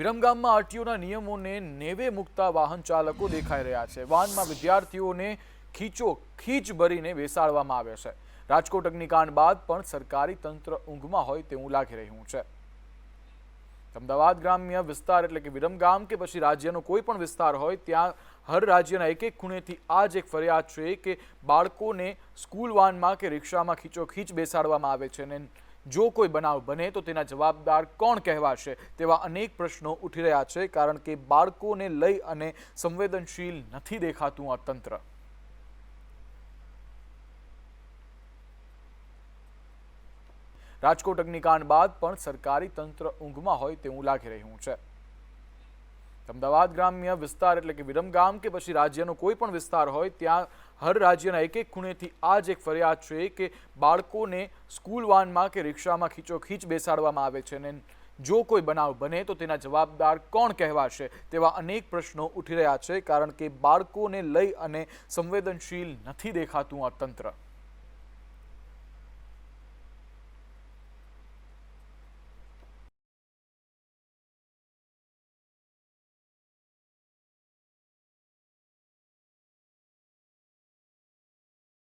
વિરમગામમાં આરટીઓના નિયમોને નેવે મૂકતા વાહન ચાલકો દેખાઈ રહ્યા છે. વાહનમાં વિદ્યાર્થીઓને ખીચો ખીચ ભરીને બેસાડવામાં આવે છે. રાજકોટ અગ્નિકાંડ બાદ પણ સરકારી તંત્ર ઊંઘમાં હોય તેવું લાગી રહ્યું છે. અમદાવાદ ગ્રામ્ય વિસ્તાર એટલે કે વિરમગામ કે પછી રાજ્યનો કોઈ પણ વિસ્તાર હોય, ત્યાં હર રાજ્યના એક એક ખૂણેથી આ જ એક ફરિયાદ છે કે બાળકોને સ્કૂલ વાનમાં કે રિક્ષામાં ખીચોખીચ બેસાડવામાં આવે છે. અને જો કોઈ બનાવ બને તો તેના જવાબદાર કોણ કહેવાશે તેવા અનેક પ્રશ્નો ઉઠી રહ્યા છે, કારણ કે બાળકોને લઈ અને સંવેદનશીલ નથી દેખાતું આ તંત્ર. રાજકોટ અગ્નિકાંડ બાદ પણ સરકારી તંત્ર ઊંઘમાં હોય તેવું લાગી રહ્યું છે. અમદાવાદ ગ્રામ્ય વિસ્તાર એટલે કે વિરમગામ કે પછી રાજ્યનો કોઈ પણ વિસ્તાર હોય, ત્યાં હર રાજ્યના એક એક ખૂણેથી આ જ એક ફરિયાદ છે કે બાળકોને સ્કૂલ વાનમાં કે રિક્ષામાં ખીચોખીચ બેસાડવામાં આવે છે અને જો કોઈ બનાવ બને તો તેના જવાબદાર કોણ કહેવાશે તેવા અનેક પ્રશ્નો ઉઠી રહ્યા છે કારણ કે બાળકોને લઈ અને સંવેદનશીલ નથી દેખાતું આ તંત્ર.